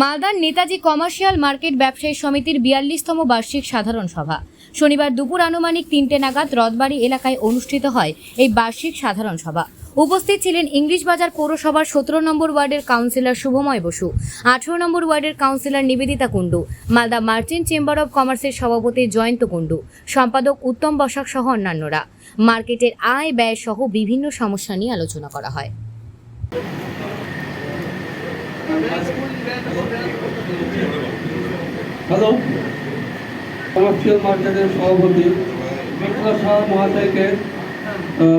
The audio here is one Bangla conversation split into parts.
মালদার নেতাজি কমার্শিয়াল মার্কেট ব্যবসায়ী সমিতির বিয়াল্লিশতম বার্ষিক সাধারণ সভা। শনিবার দুপুর আনুমানিক তিনটে নাগাদ রথবাড়ি এলাকায় অনুষ্ঠিত হয় এই বার্ষিক সাধারণ সভা। উপস্থিত ছিলেন ইংলিশ বাজার পৌরসভার সতেরো নম্বর ওয়ার্ডের কাউন্সিলর শুভময় বসু, আঠেরো নম্বর ওয়ার্ডের councillor Nivedita Kundu, Malda merchant chamber of কমার্সের সভাপতি জয়ন্ত কুণ্ডু, সম্পাদক উত্তম বসাক সহ অন্যান্যরা। মার্কেটের আয় ব্যয় সহ বিভিন্ন সমস্যা নিয়ে আলোচনা করা হয়। হ্যালো কমার্শিয়াল মার্কেটের সভাপতি বিপ্লব শাহ মহাশয়কে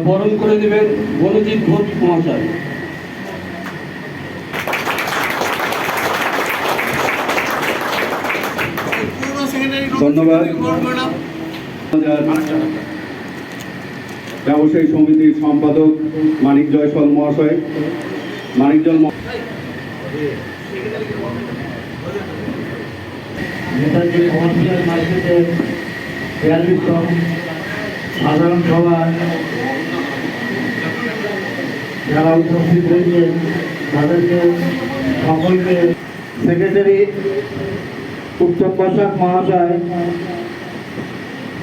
বরণ করে দেবেন বনজিৎ ঘোষ মহাশয়। ধন্যবাদ। ব্যবসায়ী সমিতির সম্পাদক মানিক জয়সল মহাশয়। মানিক জল নেতাজি কমার্শিয়াল মার্কেটের বিয়াল্লিশতম সাধারণ সভা, যারা উপস্থিত হয়েছে তাদেরকে সকলকে সেক্রেটারি উত্তম বসাক মহাশয়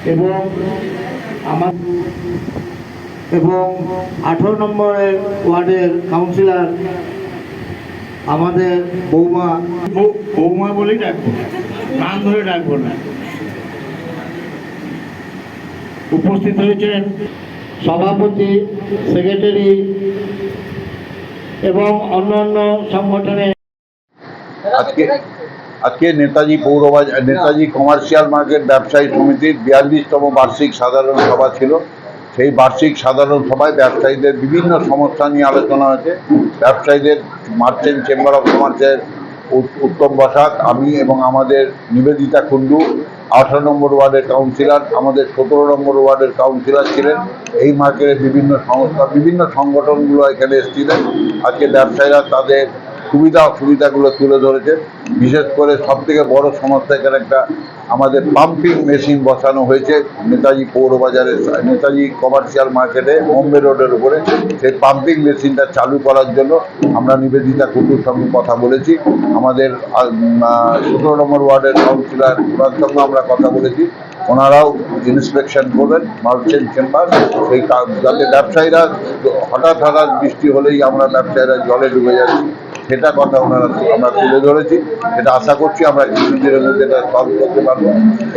এবং আমার এবং আঠারো নম্বরের ওয়ার্ডের কাউন্সিলর আমাদের বৌমা। বৌমা বলেই ডাকবো। নাম ধরে ডাকবো না। উপস্থিত হয়েছেন সভাপতি সেক্রেটারি এবং অন্যান্য সংগঠনের আজকে আজকে নেতাজি পৌরবাজার নেতাজি কমার্শিয়াল মার্কেট ব্যবসায়ী সমিতির বিয়াল্লিশতম বার্ষিক সাধারণ সভা ছিল। সেই বার্ষিক সাধারণ সভায় ব্যবসায়ীদের বিভিন্ন সমস্যা নিয়ে আলোচনা হয়েছে। ব্যবসায়ীদের মার্চেন্ট চেম্বার অফ কমার্সের উত্তম বসাক, আমি এবং আমাদের নিবেদিতা কুণ্ডু, আঠারো নম্বর ওয়ার্ডের কাউন্সিলর, আমাদের সতেরো নম্বর ওয়ার্ডের কাউন্সিলর ছিলেন। এই মার্কেটের বিভিন্ন সংস্থা, বিভিন্ন সংগঠনগুলো এখানে এসেছিলেন। আজকে ব্যবসায়ীরা তাদের সুবিধা অসুবিধাগুলো তুলে ধরেছে। বিশেষ করে সব থেকে বড় সমস্যা এখানে একটা আমাদের পাম্পিং মেশিন বসানো হয়েছে নেতাজি পৌরবাজারের, নেতাজি কমার্শিয়াল মার্কেটে, বোম্বে রোডের উপরে। সেই পাম্পিং মেশিনটা চালু করার জন্য আমরা নিবেদিতা কুটুর সঙ্গে কথা বলেছি। আমাদের সতেরো নম্বর ওয়ার্ডের কাউন্সিলর ওনার সঙ্গে আমরা কথা বলেছি। ওনারাও ইন্সপেকশন করবেন, মার্চেন্ট চেম্বার। সেই যাতে ব্যবসায়ীরা হঠাৎ হঠাৎ বৃষ্টি হলেই আমরা ব্যবসায়ীরা জলে ডুবে যাচ্ছি। সেটা কথা ওনারা আমরা তুলে ধরেছি সেটা আশা করছি আমরা কিছুদিনের মধ্যে এটা সলভ করতে পারব।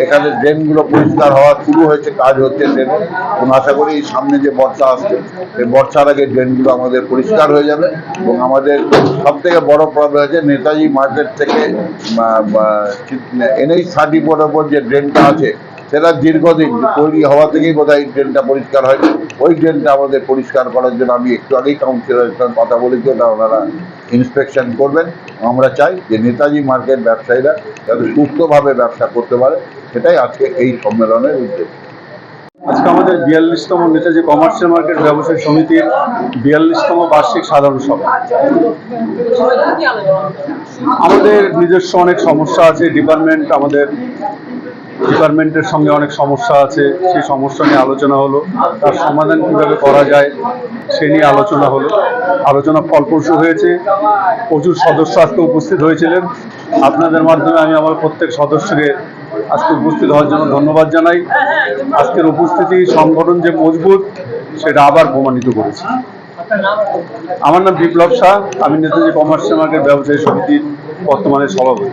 এখানে ড্রেনগুলো পরিষ্কার হওয়া শুরু হয়েছে, কাজ হচ্ছে ড্রেনে। এবং আশা করি এই সামনে যে বর্ষা আসছে সেই বর্ষার আগে ড্রেনগুলো আমাদের পরিষ্কার হয়ে যাবে। এবং আমাদের সব থেকে বড় প্রবলেম হচ্ছে নেতাজি মার্কেট থেকে এনএইচ থার্টি ফোর ওপর যে ড্রেনটা আছে সেটা দীর্ঘদিন তৈরি হওয়া থেকেই বোধ হয় ড্রেনটা পরিষ্কার হয় ওই ড্রেনটা আমাদের পরিষ্কার করার জন্য আমি একটু আগেই কাউন্সিলরের সঙ্গে কথা বলেছি ওটা ওনারা ইন্সপেকশন করবেন। আমরা চাই যে নেতাজি মার্কেট ব্যবসায়ীরা যাতে সুস্থভাবে ব্যবসা করতে পারে। সেটাই আজকে এই সম্মেলনের উদ্দেশ্য। আজকে আমাদের বিয়াল্লিশতম নেতাজি কমার্শিয়াল মার্কেট ব্যবসায়ী সমিতির বিয়াল্লিশতম বার্ষিক সাধারণ সভা। আমাদের নিজস্ব অনেক সমস্যা আছে, ডিপার্টমেন্ট আমাদের ডিপার্টমেন্টের সঙ্গে অনেক সমস্যা আছে, সেই সমস্যা নিয়ে আলোচনা হলো। তার সমাধান কীভাবে করা যায় সে নিয়ে আলোচনা হলো। আলোচনা ফলপ্রসূ হয়েছে। প্রচুর সদস্য আজকে উপস্থিত হয়েছিলেন। আপনাদের মাধ্যমে আমি আমার প্রত্যেক সদস্যকে আজকে উপস্থিত হওয়ার জন্য ধন্যবাদ জানাই। আজকের উপস্থিতি, সংগঠন যে মজবুত, সেটা আবার প্রমাণিত করেছে। আমার নাম বিপ্লব শাহ, আমি নেতাজি কমার্শিয়াল মার্কেট ব্যবসায়ী সমিতির বর্তমানে সভাপতি।